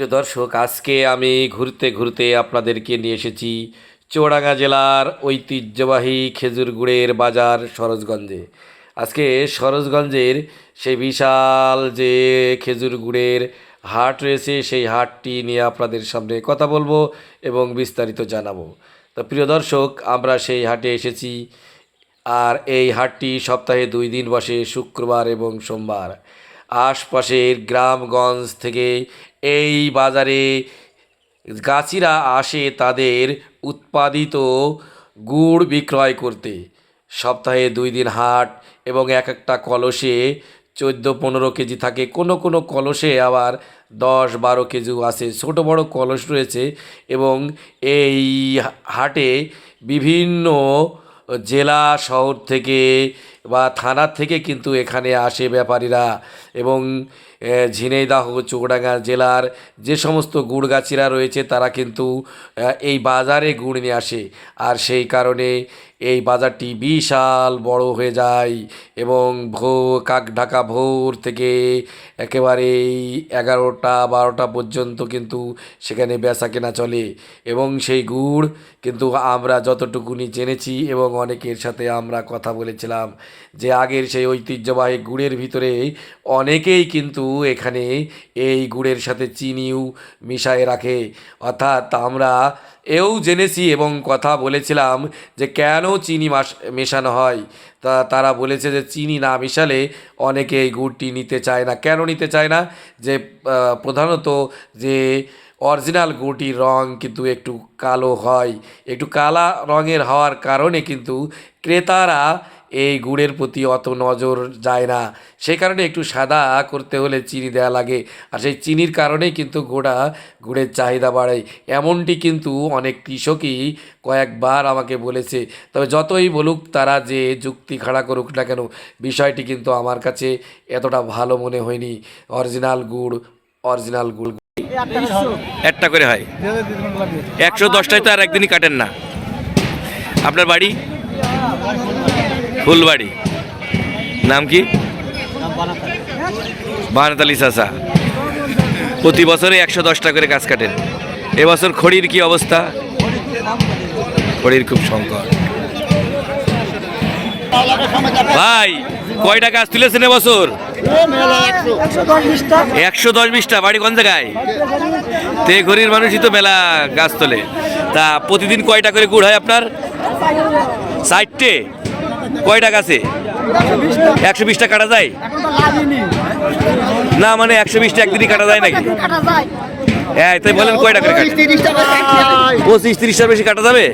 প্রিয় দর্শক, আজকে আমি ঘুরতে ঘুরতে আপনাদেরকে নিয়ে এসেছি চৌডাঙ্গা জেলার ঐতিহ্যবাহী খেজুর গুড়ের বাজার সরোজগঞ্জে। আজকে সরোজগঞ্জের সেই বিশাল যে খেজুর গুড়ের হাট রয়েছে, সেই হাটটি নিয়ে আপনাদের সামনে কথা বলব এবং বিস্তারিত জানাব। তো প্রিয় দর্শক, আমরা সেই হাটে এসেছি আর এই হাটটি সপ্তাহে দুই দিন বসে, শুক্রবার এবং সোমবার। আশপাশের গ্রামগঞ্জ থেকে এই বাজারে গাছিরা আসে তাদের উৎপাদিত গুড় বিক্রয় করতে। সপ্তাহে দুই দিন হাট এবং এক একটা কলসে চোদ্দ পনেরো কেজি থাকে। কোনো কোনো কলসে আবার দশ বারো কেজিও আছে। ছোটো বড় কলস রয়েছে এবং এই হাটে বিভিন্ন জেলা শহর থেকে বা থানার থেকে কিন্তু এখানে আসে ব্যাপারীরা এবং ঝিনাইদহ, চৌডাঙ্গা জেলার যে সমস্ত গুড়গাছিরা রয়েছে তারা কিন্তু এই বাজারে গুড় নিয়ে আসে। আর সেই কারণে এই বাজারটি বিশাল বড় হয়ে যায় এবং ভো কাক ঢাকা ভোর থেকে একেবারে এগারোটা, বারোটা পর্যন্ত কিন্তু সেখানে বেচা কেনা চলে। এবং সেই গুড় কিন্তু আমরা যতটুকুনি জেনেছি এবং অনেকের সাথে আমরা কথা বলেছিলাম যে আগের সেই ঐতিহ্যবাহী গুড়ের ভিতরে অনেকেই কিন্তু এখানে এই গুড়ের সাথে চিনিও মিশায়ে রাখে। অর্থাৎ আমরা এও জেনেছি এবং কথা বলেছিলাম যে কেন চিনি মেশানো হয়। তা, তারা বলেছে যে চিনি না মেশালে অনেকে এই গুড়টি নিতে চায় না। কেন নিতে চায় না? যে প্রধানত যে অরিজিনাল গুড়টির রং কিন্তু একটু কালো হয়। একটু কালা রঙের হওয়ার কারণে কিন্তু ক্রেতারা এই গুড়ের প্রতি অত নজর যায় না। সেই কারণে একটু সাদা করতে হলে চিনি দেওয়া লাগে। আর সেই চিনির কারণেই কিন্তু গোড়া গুড়ের চাহিদা বাড়ে। এমনটি কিন্তু অনেক কৃষকই কয়েকবার আমাকে বলেছে। তবে যতই বলুক তারা যে যুক্তি খাড়া করুক না কেন, বিষয়টি কিন্তু আমার কাছে এতটা ভালো মনে হয়নি। অরিজিনাল গুড় অরিজিনাল গুড়। একটা করে হয়। একশো দশটায় তো আর একদিনই কাটেন না। আপনার বাড়ি? ফুলবাড়ি। নাম কি? বানাতালি চাষা প্রতি বছরে একশো দশটা করে গাছ কাটেন এবছর খড়ির কি অবস্থা? খড়ির খুব সংকট। ভাই, কয়টা গাছ তুলেছেন এবছর? একশো দশ বিশটা। বাড়ি কোন জায়গায়? তে ঘড়ির মানুষই তো মেলা গাছ তোলে। তা প্রতিদিন কয়টা করে গুড় হয় আপনার? ষাটটে টাকা আছে? একশো বিশটা কাটা যায়? না মানে একশো বিশটা একদিনই কাটা যায় নাকি? হ্যাঁ তাই বলেন কয়টা করে কাটে। পঁচিশ তিরিশটার বেশি কাটা যাবে?